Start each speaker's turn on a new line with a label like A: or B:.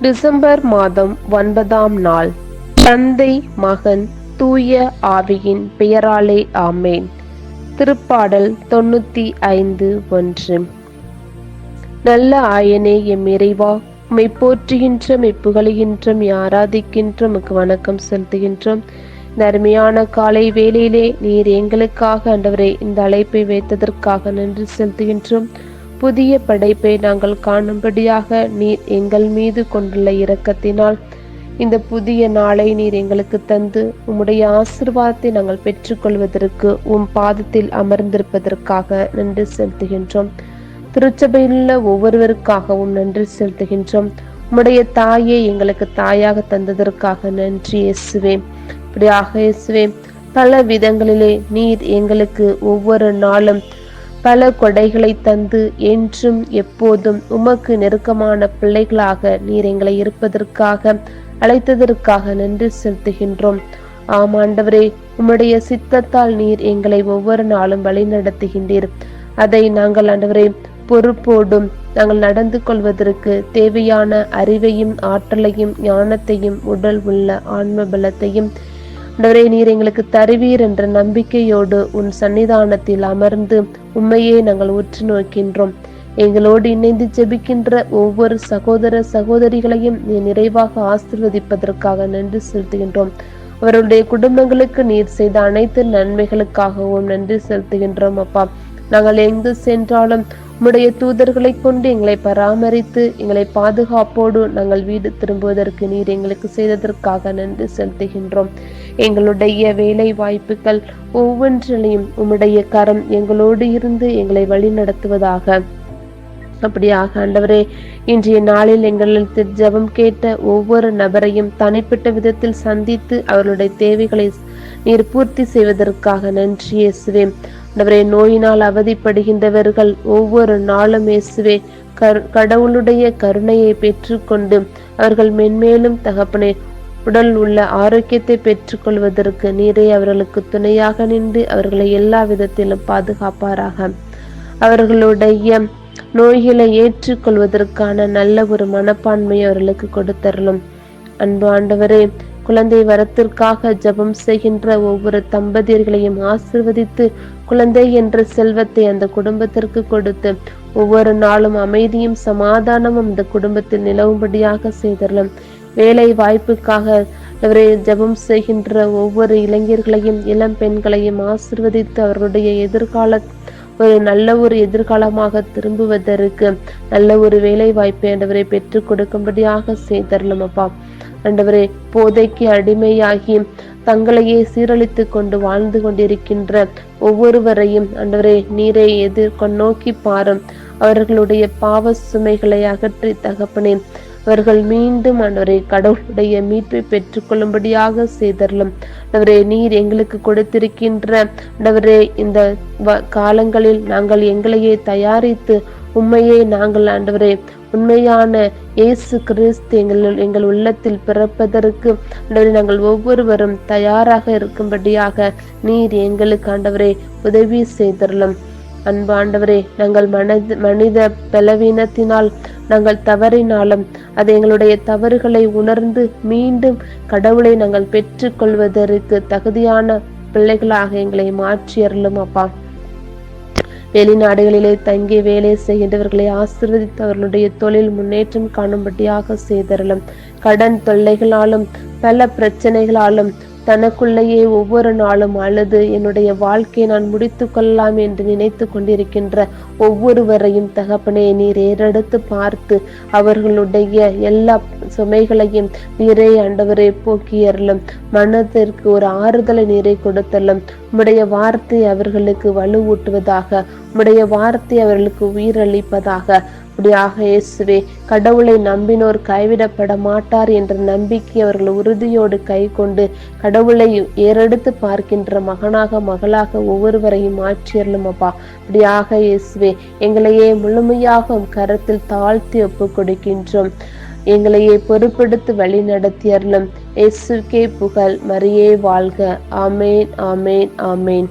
A: December மாதம் ஒன்பதாம் நாள். தந்தை மகன் தூய ஆவியின் பெயராலே ஆமேன். திருப்பாடல் தொண்ணூத்தி ஐந்து ஒன்று. நல்ல ஆயனே எம் இறைவா உம்மை போற்றுகின்றோம் இப்புகழுகின்றோம் ஆராதிக்கின்றோம் உமக்கு வணக்கம் செலுத்துகின்றோம் நருமையான காலை வேலையிலே நீர் எங்களுக்காக அண்டவரை இந்த அழைப்பை வைத்ததற்காக நன்றி செலுத்துகின்றோம். புதிய படைப்பை நாங்கள் காணும்படியாக நீர் எங்கள் மீது கொண்டுள்ள இரக்கத்தினால் இந்த புதிய நாளை நீர் எங்களுக்கு தந்து உம்முடைய ஆசிர்வாதத்தை நாங்கள் பெற்றுக்கொள்வதற்கு உம் பாதத்தில் அமர்ந்திருப்பதற்காக நன்றி செலுத்துகின்றோம். திருச்சபையிலுள்ள ஒவ்வொருவருக்காகவும் நன்றி செலுத்துகின்றோம். உம்முடைய தாயை எங்களுக்கு தாயாக தந்ததற்காக நன்றி இயேசுவே. இப்படியாக இயேசுவே பல விதங்களிலே நீர் எங்களுக்கு ஒவ்வொரு நாளும் பல கொடைகளை தந்து என்றும் எப்போதும் உமக்கு நெருக்கமான பிள்ளைகளாக நீர் எங்களை இருப்பதற்காக அழைத்ததற்காக நன்றி செலுத்துகின்றோம். ஆமாண்டவரே உம்முடைய சித்தத்தால் நீர் எங்களை ஒவ்வொரு நாளும் வழிநடத்துகின்றீர். அதை நாங்கள் ஆண்டவரே பொறுப்போடும் நாங்கள் நடந்து கொள்வதற்கு தேவையான அறிவையும் ஆற்றலையும் ஞானத்தையும் உடல் உள்ள ஆன்ம பலத்தையும் ஆண்டவரே நீர் எங்களுக்கு தருவீர் என்ற நம்பிக்கையோடு உன் சன்னிதானத்தில் அமர்ந்து உண்மையே நாங்கள் உற்று நோக்கின்றோம் எங்களோடு இணைந்து ஜெபிக்கின்ற ஒவ்வொரு சகோதர சகோதரிகளையும் நீ நிறைவாக ஆசிர்வதிப்பதற்காக நன்றி செலுத்துகின்றோம் அவருடைய குடும்பங்களுக்கு நீர் செய்த அனைத்து நன்மைகளுக்காகவும் நன்றி செலுத்துகின்றோம் அப்பா நாங்கள் எங்கு சென்றாலும் உம்முடைய தூதர்களைக் கொண்டு எங்களை பராமரித்து எங்களை பாதுகாப்போடு நாங்கள் வீடு திரும்புவதற்கு நீர் எங்களுக்கு செய்ததற்காக நன்றி செலுத்துகின்றோம். எங்களுடைய வேலை வாய்ப்புகள் ஒவ்வொன்றிலையும் உம்முடைய கரம் எங்களோடு இருந்து எங்களை வழி நடத்துவதாக அப்படியாக ஆண்டவரே இன்றைய நாளில் எங்களுக்கு ஜெபம் கேட்ட ஒவ்வொரு நபரையும் தனிப்பட்ட விதத்தில் சந்தித்து அவர்களுடைய தேவைகளை நீர் பூர்த்தி செய்வதற்காக நன்றி இயேசுவேன் ஆண்டவரே நோயினால் அவதிப்படுகின்றவர்கள் ஒவ்வொரு நாளும் இயேசுவே கடவுளுடைய கருணையை பெற்றுக்கொண்டு அவர்கள் மென்மேலும் தகப்பனே உடல் உள்ள ஆரோக்கியத்தை பெற்றுக்கொள்வதற்கு நீரே அவர்களுக்கு துணையாக நின்று அவர்களை எல்லா விதத்திலும் பாதுகாப்பாராக. அவர்களுடைய நோய்களை ஏற்றுக்கொள்வதற்கான நல்ல ஒரு மனப்பான்மை அவர்களுக்கு கொடுத்தரலும் அன்பு ஆண்டவரே குழந்தை வரத்திற்காக ஜெபம் செய்கின்ற ஒவ்வொரு தம்பதியர்களையும் ஆசிர்வதித்து குழந்தை என்ற செல்வத்தை அந்த குடும்பத்திற்கு கொடுத்து ஒவ்வொரு நாளும் அமைதியும் சமாதானமும் அந்த குடும்பத்தில் நிலவும்படியாக செய்தரலும். வேலை வாய்ப்புக்காக அவரை ஜெபம் செய்கின்ற ஒவ்வொரு இளைஞர்களையும் இளம் பெண்களையும் ஆசிர்வதித்து அவர்களுடைய எதிர்கால ஒரு நல்ல ஒரு எதிர்காலமாக திரும்புவதற்கு நல்ல ஒரு வேலை வாய்ப்பை ஆண்டவரை பெற்றுக் கொடுக்கும்படியாக செய்தரலும் அப்பா ஆண்டவரே போதைக்கு அடிமையாகி தங்களையே சீரழித்து கொண்டு வாழ்ந்து கொண்டிருக்கின்ற ஒவ்வொருவரையும் ஆண்டவரே நீரை எதிர்கொ நோக்கி பாரும் அவர்களுடைய பாவ சுமைகளை அகற்றி தகப்பனே அவர்கள் மீண்டும் ஆண்டவரை கடவுளுடைய மீட்பை பெற்றுக்கொள்ளும்படியாக செய்தரலும். ஆண்டவரே நீர் எங்களுக்கு கொடுத்திருக்கின்ற ஆண்டவரே இந்த காலங்களில் நாங்கள் எங்களையே தயாரித்து உண்மையை நாங்கள் ஆண்டவரே உண்மையான இயேசு கிறிஸ்து எங்கள் எங்கள் உள்ளத்தில் பிறப்பதற்கு நாங்கள் ஒவ்வொருவரும் தயாராக இருக்கும்படியாக நீர் எங்களுக்கு ஆண்டவரே உதவி செய்தரலும் அன்பு ஆண்டவரே நாங்கள் மனது மனித பலவீனத்தினால் நாங்கள் தவறினாலும் அது எங்களுடைய தவறுகளை உணர்ந்து மீண்டும் கடவுளை நாங்கள் பெற்றுக்கொள்வதற்கு தகுதியான பிள்ளைகளாக எங்களை மாற்றியறலும் அப்பா. வெளிநாடுகளிலே தங்கி வேலை செய்கின்றவர்களை ஆசிர்வதித்து அவர்களுடைய தொழில் முன்னேற்றம் காணும்படியாக செய்தரலும். கடன் தொல்லைகளாலும் பல பிரச்சனைகளாலும் தனக்குள்ளேயே ஒவ்வொரு நாளும் அழுது என்னுடைய வாழ்க்கையை நான் முடித்து கொள்ளலாம் என்று நினைத்து கொண்டிருக்கின்ற ஒவ்வொருவரையும் தகப்பனே நீர் ஏறெடுத்து பார்த்து அவர்களுடைய எல்லா சுமைகளையும் நீரே ஆண்டவரை போக்கியறலும் மனதிற்கு ஒரு ஆறுதலை நீரை கொடுத்தலும் உம்முடைய வார்த்தை அவர்களுக்கு வலுவூட்டுவதாக உம்முடைய வார்த்தை அவர்களுக்கு உயிரளிப்பதாக. அப்படியாக இயேசுவே கடவுளை நம்பினோர் கைவிடப்பட மாட்டார் என்ற நம்பிக்கை அவர்கள் உறுதியோடு கை கொண்டு கடவுளை ஏறெடுத்து பார்க்கின்ற மகனாக மகளாக ஒவ்வொருவரையும் மாற்றியறலும் அப்பா. அப்படியாக இயேசுவே எங்களையே முழுமையாக கரத்தில் தாழ்த்தி ஒப்பு கொடுக்கின்றோம். எங்களையே பொறுப்பெடுத்து வழி நடத்தியறலும் இயேசுக்கே புகழ் மரியே வாழ்க. ஆமேன் ஆமேன் ஆமேன்.